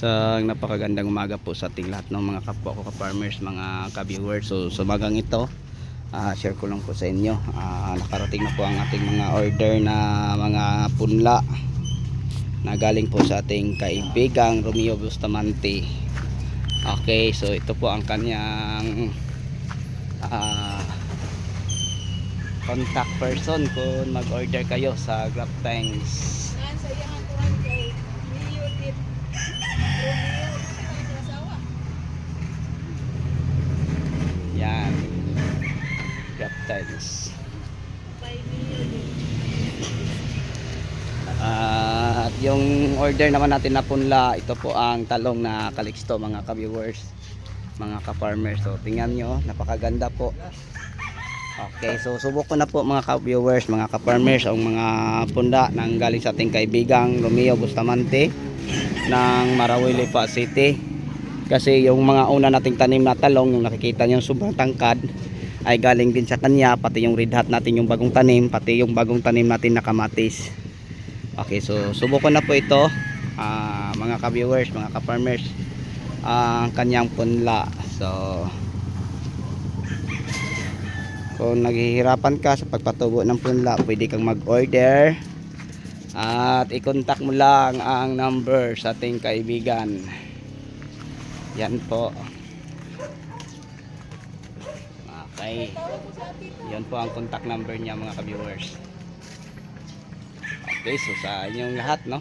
Isang napakagandang umaga po sa ating lahat ng mga kapwa ko ka-farmers, mga ka-viewers. So sa umagang ito, ah, share ko lang po sa inyo. Ah, nakarating na po ang ating mga order na mga punla na galing po sa ating kaibigang Romeo Bustamante. Okay, so ito po ang kanyang ah, contact person kung mag-order kayo sa Grab Times. Mio Tip. Ah, at yung order naman natin na punla, ito po ang talong na kaliksto mga ka-viewers, mga ka-farmers. So tingnan nyo, napakaganda po. Okay, so subok ko na po mga ka-viewers, mga ka-farmers, ang mga punda nang galing sa ating kaibigang Romeo Bustamante ng Marawi Lipa City. Kasi yung mga una nating tanim na talong, yung nakikita nyo sobrang tangkad, ay galing din sa kanya, pati yung red hat natin yung bagong tanim, pati yung bagong tanim natin na kamatis. Okay, so subukan na po ito ah, mga ka-viewers, mga ka-farmers ang kanyang punla. So kung naghihirapan ka sa pagpatubo ng punla, pwede kang mag-order at i-contact mo lang ang number sa ating kaibigan. Yan po. Atin. Yan po ang contact number niya mga ka-viewers. Okay, so sa inyong lahat, no?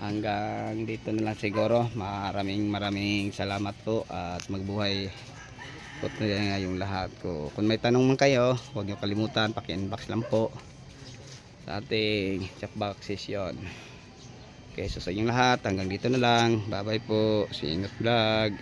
Hanggang dito na lang siguro. Maraming maraming salamat po at magbuhay po yung lahat ko. Kung may tanong man kayo, huwag niyo kalimutan, paki-inbox lang po sa ating chat box session. Okay, so sa inyong lahat, hanggang dito na lang. Bye-bye po. See you in the vlog.